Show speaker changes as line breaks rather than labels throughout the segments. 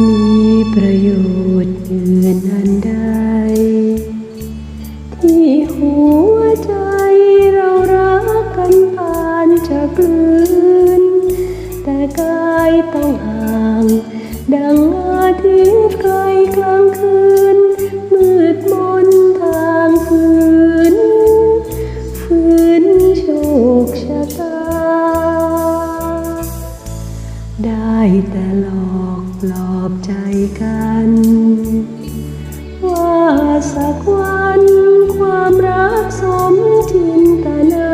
มีประโยชน์อื่นอันใด ที่หัวใจเรารักกันปานจะกลืน แต่กายต้องห่าง ดังอาทิตย์ไกลกลางคืน มืดมนทางฝืนฝืนโชคชะตา ได้แต่หลอก ปลอบใจกัน ว่าสักวันความรักสมจินตนา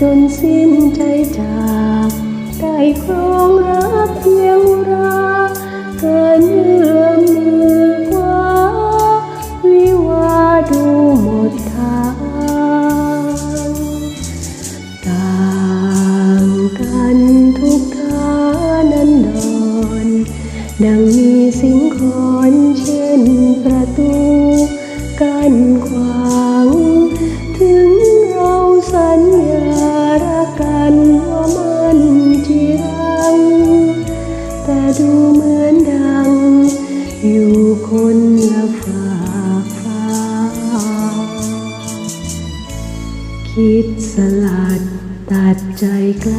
จนสิ้นใจจากได้ครองรัก ขวาง ถึงเราสัญญารักกันว่ามันจีรัง แต่ดูเหมือนดัง อยู่คนละฝากฟ้า คิดสลัดตัดใจไกล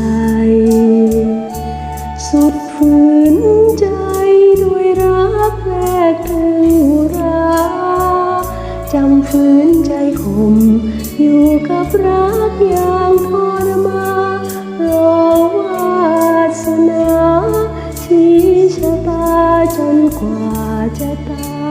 สุดฝืน จำฝืนใจข่มอยู่กับรักอย่างทรมารอวาสนาชี้ชะตาจนกว่าจะตาย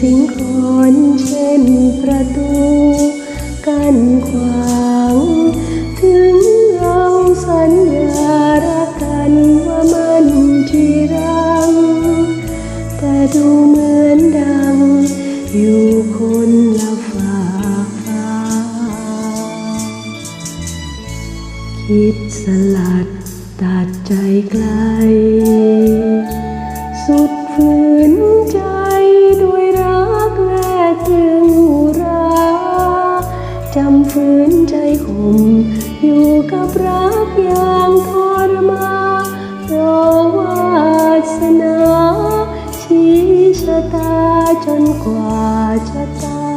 สิ่งคอนเช่นประตูกั้นขวาง ถึงเราสัญญารักกันว่ามันที่รัง แต่ดูเหมือนดัง อยู่คนละฝากฟ้า คิดสลัดตัดใจไกล มอยู่กับรักอย่างทรมานเพราะวาสนาชี้ชะตาจนกว่าจะตาย